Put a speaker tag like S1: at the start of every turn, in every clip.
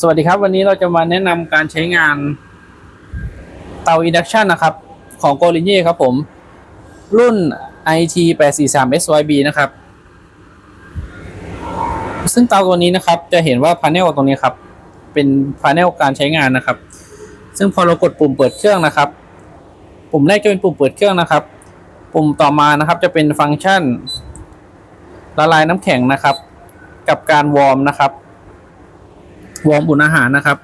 S1: สวัสดีครับ วันนี้เราจะมาแนะนำการใช้งานเตา induction นะครับ ของ g o l i n e ครับผม รุ่น IT 843 SYB นะครับ ซึ่งเตาตัวนี้นะครับ จะเห็นว่าพา n e l ตรงนี้ครับ เป็นพา n e l การใช้งานนะครับ ซึ่งพอเรากดปุ่มเปิดเครื่องนะครับ ปุ่มแรกจะเป็นปุ่มเปิดเครื่องนะครับ ปุ่มต่อมานะครับ จะเป็นฟังก์ชันละลายน้ำแข็งนะครับ กับการวอร์มนะครับ วอร์มอุ่นอาหารนะครับ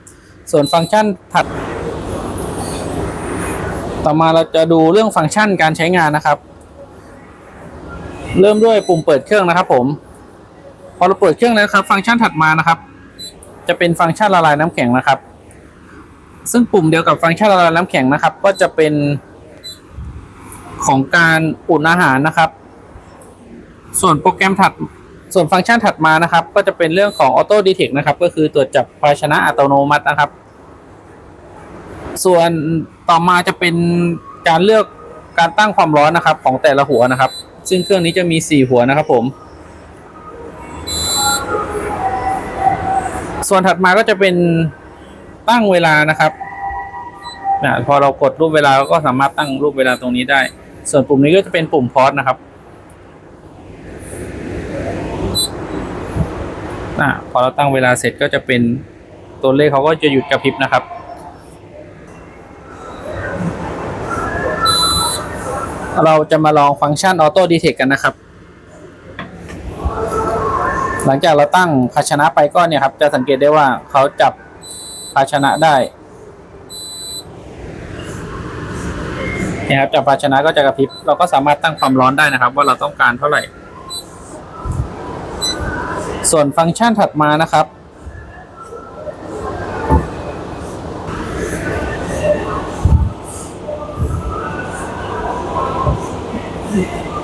S1: ส่วนฟังก์ชันถัด ต่อมาเราจะดูเรื่องฟังก์ชันการใช้งานนะครับ เริ่มด้วยปุ่มเปิดเครื่องนะครับ ผม พอเราเปิดเครื่องแล้วครับ ฟังก์ชันถัดมานะครับ จะเป็นฟังก์ชันละลายน้ำแข็งนะครับ ซึ่งปุ่มเดียวกับฟังก์ชันละลายน้ำแข็งนะครับ ก็จะเป็นของการอุ่นอาหารนะครับ ส่วนโปรแกรมถัด ส่วนฟังก์ชันถัดมานะครับ ก็จะเป็นเรื่องของ Auto Detect นะครับ ก็คือตรวจจับภาชนะอัตโนมัตินะครับ ส่วนต่อมาจะเป็นการเลือกการตั้งความร้อนนะครับ ของแต่ละหัวนะครับ ซึ่งเครื่องนี้จะมี 4 หัวนะครับผม ส่วนถัดมาก็จะเป็นตั้งเวลานะครับนะพอเรากดรูปเวลาก็สามารถตั้งรูปเวลาตรงนี้ได้ ส่วนปุ่มนี้ก็จะเป็นปุ่มพอสนะครับ อะพอเราตั้งเวลาเสร็จก็จะเป็นตัวเลขเขาก็จะหยุดกระพริบนะครับ เราจะมาลองฟังก์ชัน Auto Detect กันนะครับ หลังจากเราตั้งภาชนะไปก็เนี่ยครับ จะสังเกตได้ว่าเขาจับภาชนะได้เนี่ยครับจับภาชนะก็จะกระพริบเราก็สามารถตั้งความร้อนได้นะครับ ว่าเราต้องการเท่าไหร่ ส่วนฟังก์ชันถัดมานะครับ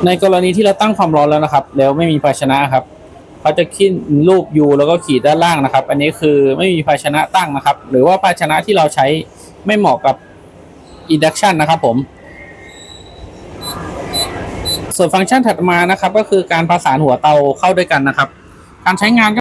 S1: ในกรณีที่เราตั้งความร้อนแล้วนะครับ แล้วไม่มีภาชนะครับเขาจะขึ้นรูป U แล้วก็ขีดด้านล่างนะครับ อันนี้คือไม่มีภาชนะตั้งนะครับ หรือว่าภาชนะที่เราใช้ไม่เหมาะกับ induction นะครับผมส่วนฟังก์ชันถัดมานะครับ ก็คือการประสานหัวเตาเข้าด้วยกันนะครับ การใช้งานก็